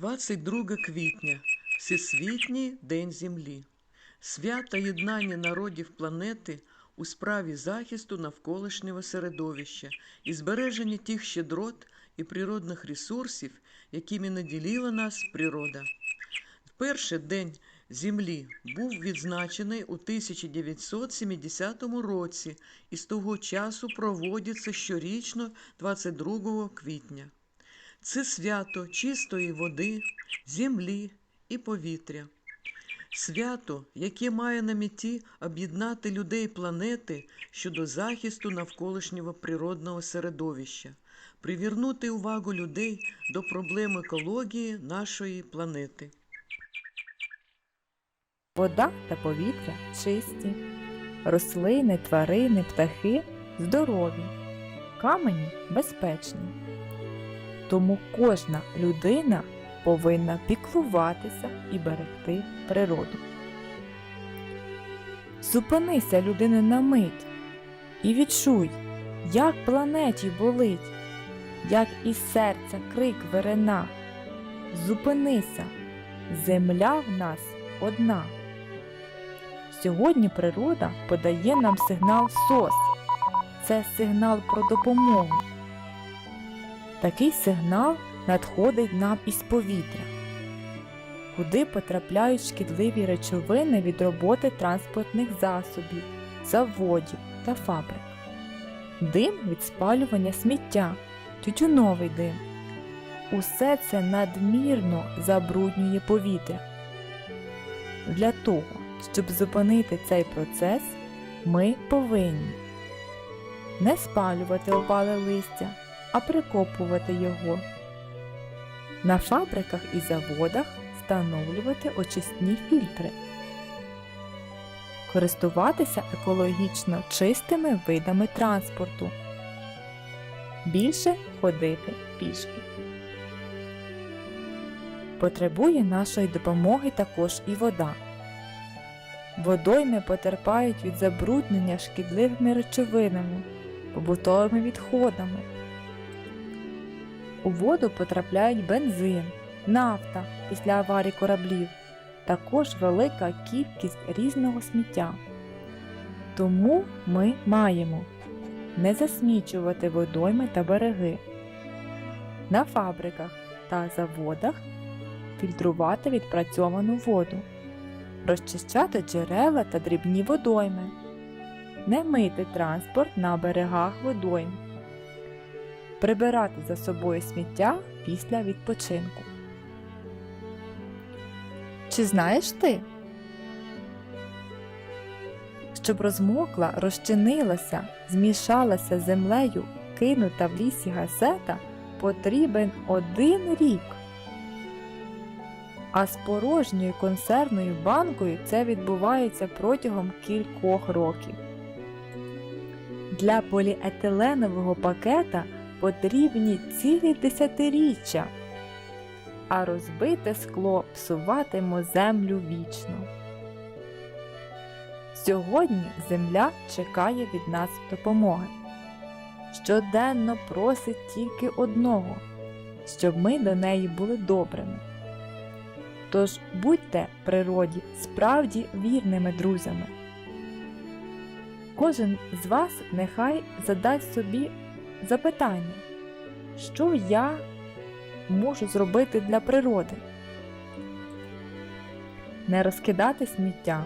22 квітня Всесвітній День Землі. Свято єднання народів планети у справі захисту навколишнього середовища і збереження тих щедрот і природних ресурсів, якими наділила нас природа. Перший день Землі був відзначений у 1970 році і з того часу проводиться щорічно 22 квітня. Це свято чистої води, землі і повітря. Свято, яке має на меті об'єднати людей планети щодо захисту навколишнього природного середовища, привернути увагу людей до проблем екології нашої планети. Вода та повітря чисті, рослини, тварини, птахи здорові, камені безпечні. Тому кожна людина повинна піклуватися і берегти природу. Зупинися, людина, на мить і відчуй, як планеті болить, як із серця крик верена. Зупинися, земля в нас одна. Сьогодні природа подає нам сигнал СОС. Це сигнал про допомогу. Такий сигнал надходить нам із повітря, куди потрапляють шкідливі речовини від роботи транспортних засобів, заводів та фабрик. Дим від спалювання сміття, тютюновий дим. Усе це надмірно забруднює повітря. Для того, щоб зупинити цей процес, ми повинні не спалювати опале листя, а прикопувати його. На фабриках і заводах встановлювати очисні фільтри, користуватися екологічно чистими видами транспорту, більше ходити пішки. Потребує нашої допомоги також і вода. Водойми потерпають від забруднення шкідливими речовинами, побутовими відходами. У воду потрапляють бензин, нафта після аварій кораблів, також велика кількість різного сміття. Тому ми маємо не засмічувати водойми та береги. На фабриках та заводах фільтрувати відпрацьовану воду розчищати джерела та дрібні водойми, не мити транспорт на берегах водойм, прибирати за собою сміття після відпочинку. Чи знаєш ти? Щоб розмокла, розчинилася, змішалася землею, кинута в лісі газета, потрібен один рік. А з порожньою консервною банкою це відбувається протягом кількох років. Для поліетиленового пакета потрібні цілі десятиріччя, а розбите скло псуватиме землю вічно. Сьогодні земля чекає від нас допомоги. Щоденно просить тільки одного, щоб ми до неї були добрими. Тож будьте природі справді вірними друзями. Кожен з вас нехай задасть собі запитання, що я можу зробити для природи. Не розкидати сміття,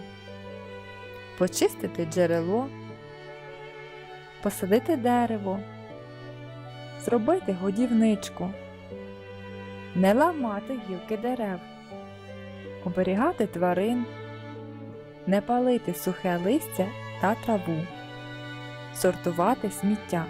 почистити джерело, посадити дерево, зробити годівничку, не ламати гілки дерев. Оберігати тварин, не палити сухе листя та траву, сортувати сміття.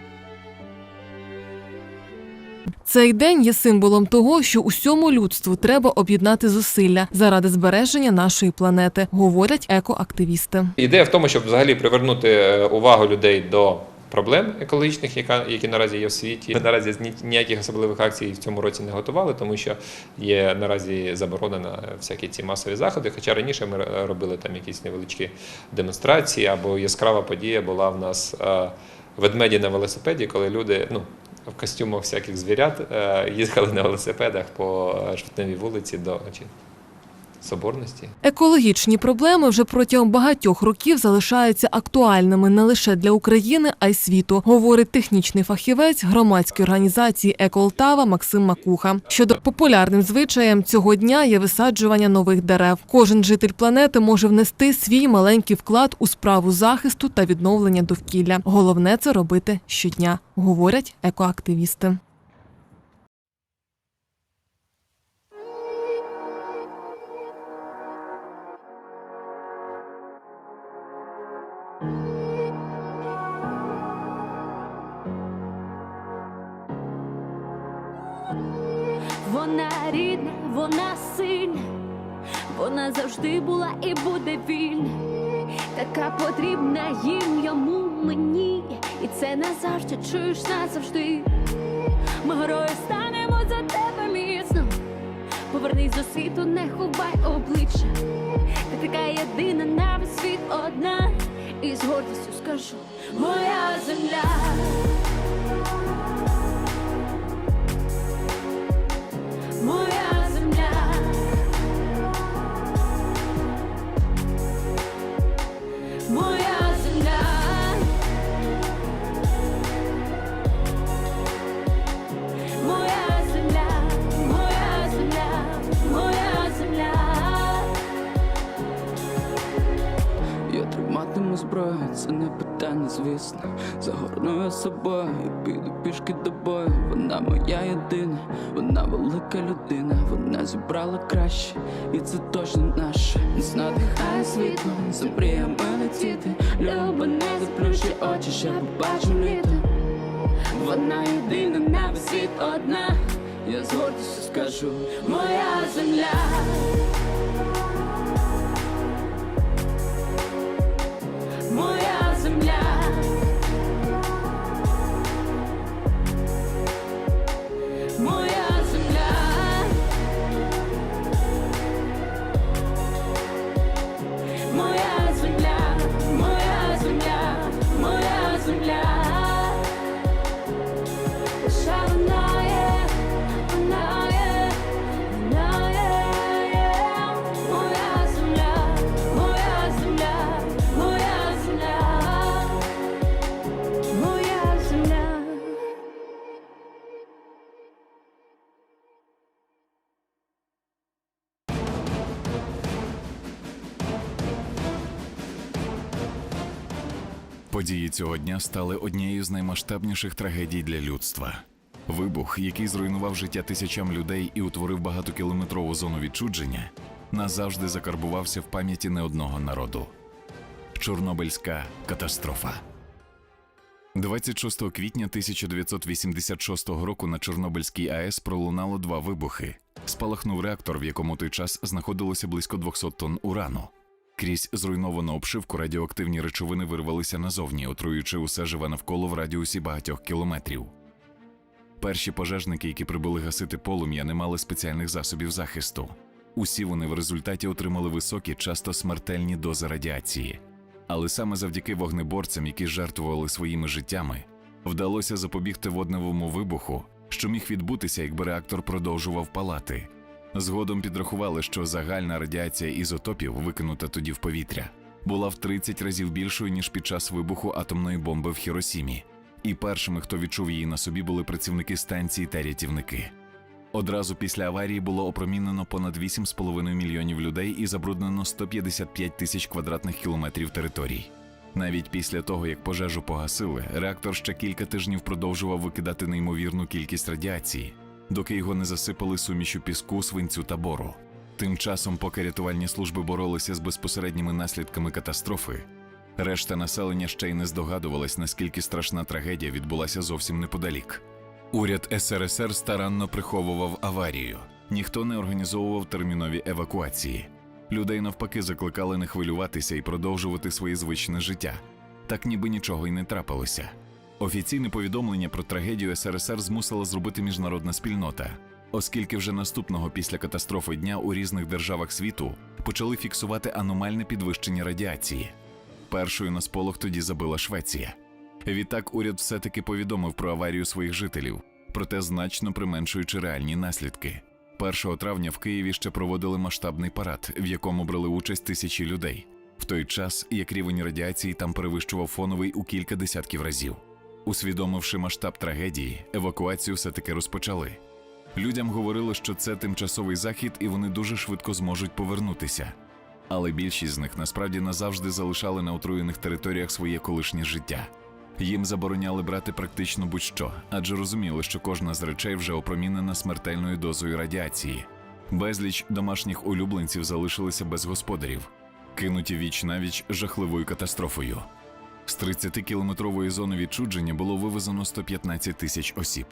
Цей день є символом того, що усьому людству треба об'єднати зусилля заради збереження нашої планети, говорять екоактивісти. Ідея в тому, щоб взагалі привернути е, увагу людей до проблем екологічних, яка- які наразі є в світі. Ми наразі ні- ніяких особливих акцій в цьому році не готували, тому що є наразі заборонено всякі ці масові заходи. Хоча раніше ми робили там якісь невеличкі демонстрації або яскрава подія була в нас е, ведмеді на велосипеді, коли люди ну. В костюмах всяких звірят е, їхали на велосипедах по е, жовтневій вулиці до чи, Соборності. Екологічні проблеми вже протягом багатьох років залишаються актуальними не лише для України, а й світу, говорить технічний фахівець громадської організації «Еколтава» Максим Макуха. Щодо популярним звичаєм цього дня є висаджування нових дерев. Кожен житель планети може внести свій маленький вклад у справу захисту та відновлення довкілля. Головне це робити щодня, говорять екоактивісти. Завжди була і буде вільна, така потрібна їм, йому, мені, і це назавжди чуєш назавжди. Ми горою станемо за тебе міцно. Повернись до світу, не ховай обличчя. Ти така єдина на весь світ одна, і з гордістю скажу, моя земля. Це не питання, звісно. Загорну я собою піду пішки до бою. Вона моя єдина, вона велика людина, вона зібрала краще, і це точно наше. Нас надихає світло, за мріями летіти. Люба, не заплющуй очі, ще побачим літо. Вона єдина на весь світ одна. Я з гордістю скажу, Моя земля, моя земля, Події цього дня стали однією з наймасштабніших трагедій для людства. Вибух, який зруйнував життя тисячам людей і утворив багатокілометрову зону відчудження, назавжди закарбувався в пам'яті не одного народу. Чорнобильська катастрофа. 26 квітня 1986 року на Чорнобильській АЕС пролунало два вибухи. Спалахнув реактор, в якому той час знаходилося близько 200 тонн урану. Крізь зруйновану обшивку радіоактивні речовини вирвалися назовні, отруюючи усе живе навколо в радіусі багатьох кілометрів. Перші пожежники, які прибули гасити полум'я, не мали спеціальних засобів захисту. Усі вони в результаті отримали високі, часто смертельні дози радіації. Але саме завдяки вогнеборцям, які жертвували своїми життями, вдалося запобігти водневому вибуху, що міг відбутися, якби реактор продовжував палати. Згодом підрахували, що загальна радіація ізотопів, викинута тоді в повітря, була в 30 разів більшою ніж під час вибуху атомної бомби в Хіросімі. І першими, хто відчув її на собі, були працівники станції та рятівники. Одразу після аварії було опромінено понад 8,5 мільйонів людей і забруднено 155 тисяч квадратних кілометрів територій. Навіть після того, як пожежу погасили, реактор ще кілька тижнів продовжував викидати неймовірну кількість радіації, доки його не засипали сумішю піску, свинцю та бору. Тим часом, поки рятувальні служби боролися з безпосередніми наслідками катастрофи, решта населення ще й не здогадувалась, наскільки страшна трагедія відбулася зовсім неподалік. Уряд СРСР старанно приховував аварію. Ніхто не організовував термінові евакуації. Людей навпаки закликали не хвилюватися і продовжувати своє звичне життя. Так ніби нічого й не трапилося. Офіційне повідомлення про трагедію СРСР змусила зробити міжнародна спільнота, оскільки вже наступного після катастрофи дня у різних державах світу почали фіксувати аномальне підвищення радіації. Першою на сполох тоді забила Швеція. Відтак уряд все-таки повідомив про аварію своїх жителів, проте значно применшуючи реальні наслідки. 1 травня в Києві ще проводили масштабний парад, в якому брали участь тисячі людей, в той час як рівень радіації там перевищував фоновий у кілька десятків разів. Усвідомивши масштаб трагедії, евакуацію все-таки розпочали. Людям говорили, що це тимчасовий захід і вони дуже швидко зможуть повернутися. Але більшість з них насправді назавжди залишали на отруєних територіях своє колишнє життя. Їм забороняли брати практично будь-що, адже розуміли, що кожна з речей вже опромінена смертельною дозою радіації. Безліч домашніх улюбленців залишилися без господарів, кинуті віч навіч жахливою катастрофою. З 30-кілометрової зони відчудження було вивезено 115 тисяч осіб.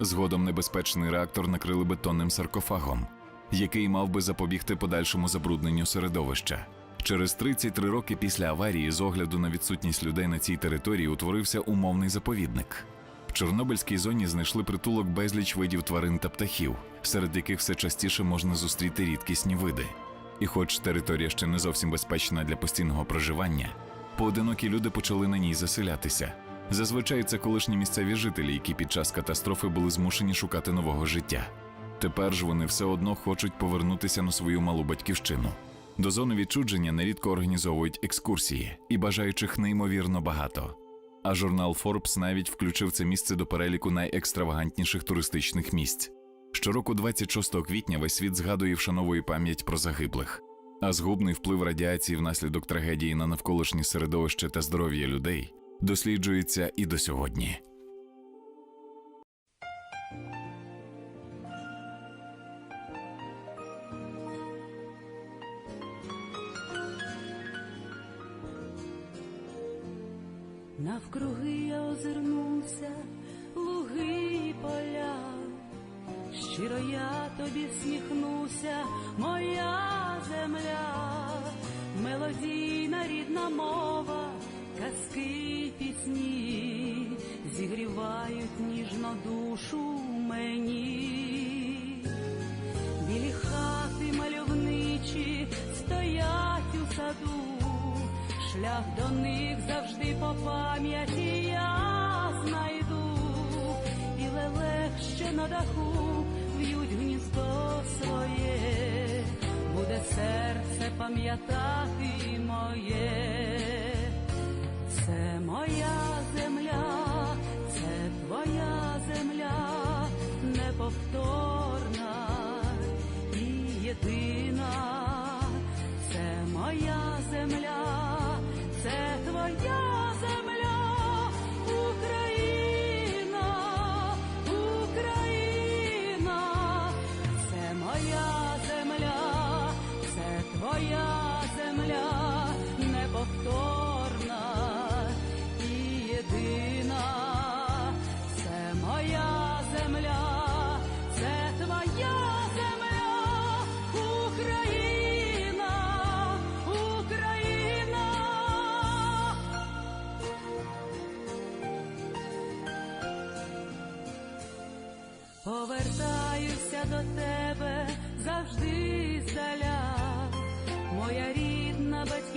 Згодом небезпечний реактор накрили бетонним саркофагом, який мав би запобігти подальшому забрудненню середовища. Через 33 роки після аварії, з огляду на відсутність людей на цій території, утворився умовний заповідник. В Чорнобильській зоні знайшли притулок безліч видів тварин та птахів, серед яких все частіше можна зустріти рідкісні види. І хоч територія ще не зовсім безпечна для постійного проживання, поодинокі люди почали на ній заселятися. Зазвичай це колишні місцеві жителі, які під час катастрофи були змушені шукати нового життя. Тепер ж вони все одно хочуть повернутися на свою малу батьківщину. До зони відчудження нерідко організовують екскурсії, і бажаючих неймовірно багато. А журнал Forbes навіть включив це місце до переліку найекстравагантніших туристичних місць. Щороку, 26 квітня, весь світ згадує вшановує пам'ять про загиблих. А згубний вплив радіації внаслідок трагедії на навколишнє середовище та здоров'я людей досліджується і до сьогодні. Навкруги я озирнуся, луги і поля, щиро я тобі всміхнуся, моя земля, мелодійна рідна мова, казки пісні зігрівають ніжно душу мені. Білі хати мальовничі стоять у саду, шлях до них завжди по пам'яті я знайду, і лелек ще на даху в'ють гніздо своє, буде серце пам'ятати моє, це моя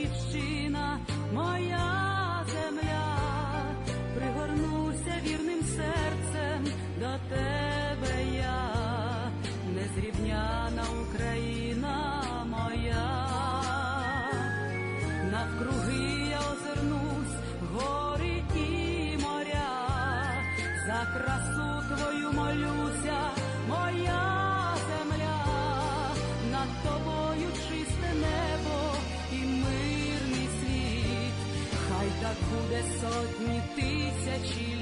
батьківщина, моя земля, пригорнуся вірним серцем до тебе буде сотні тисячі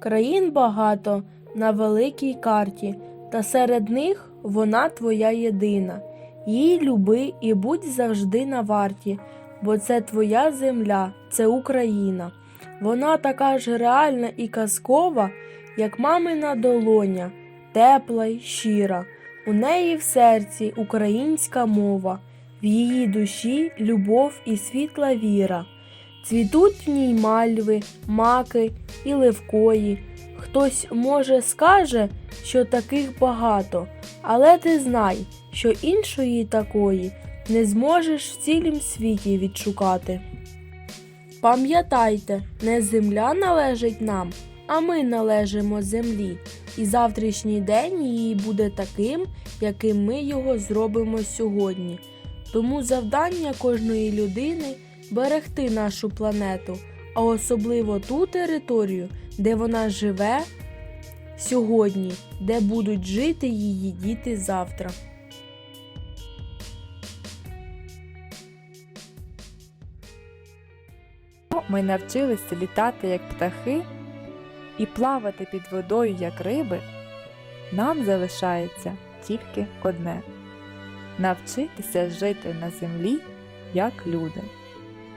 Країн багато на великій карті, та серед них вона твоя єдина. Їй люби і будь завжди на варті, бо це твоя земля, це Україна. Вона така ж реальна і казкова, як мамина долоня, тепла й щира. У неї в серці українська мова, в її душі любов і світла віра. Цвітуть в ній мальви, маки і левкої. Хтось, може, скаже, що таких багато, але ти знай, що іншої такої не зможеш в цілім світі відшукати. Пам'ятайте, не земля належить нам, а ми належимо землі, і завтрашній день її буде таким, яким ми його зробимо сьогодні. Тому завдання кожної людини берегти нашу планету, а особливо ту територію, де вона живе сьогодні, де будуть жити її діти завтра. Ми навчилися літати як птахи і плавати під водою як риби. Нам залишається тільки одне навчитися жити на землі як люди.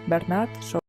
Bernard Shaw.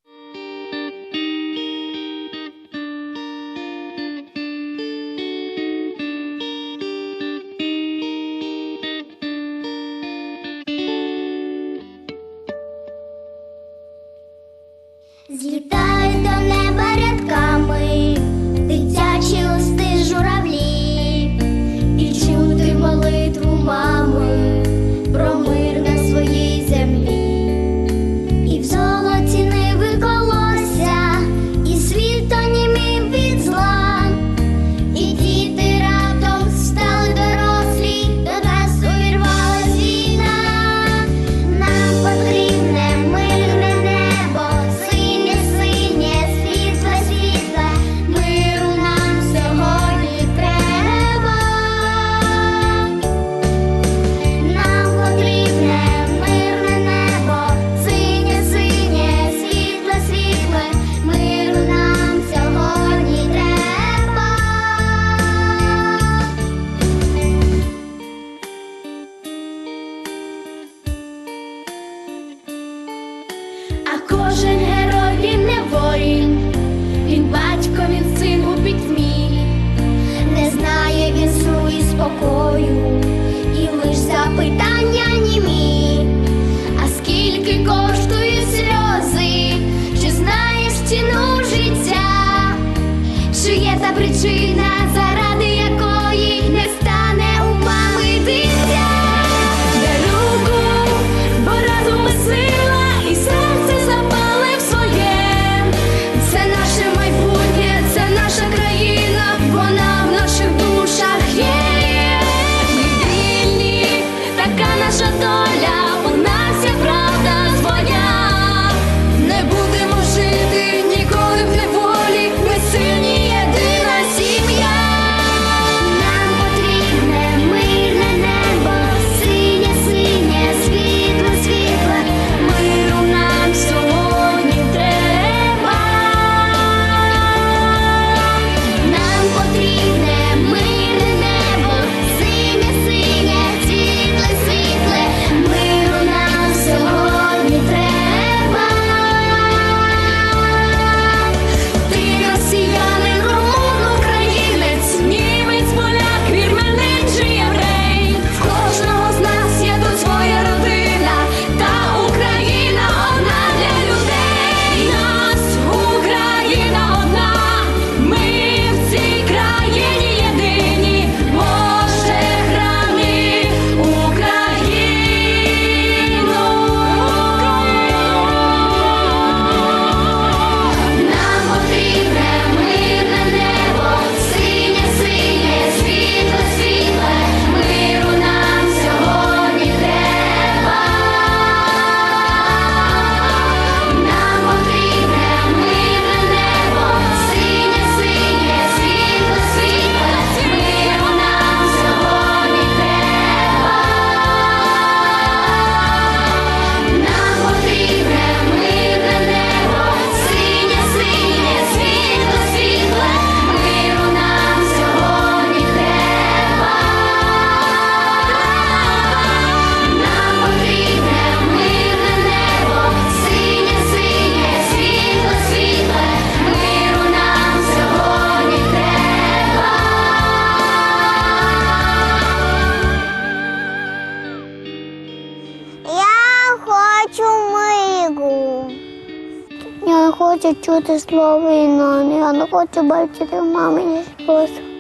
Чути і війна, я не хочу бачити мамині сльози.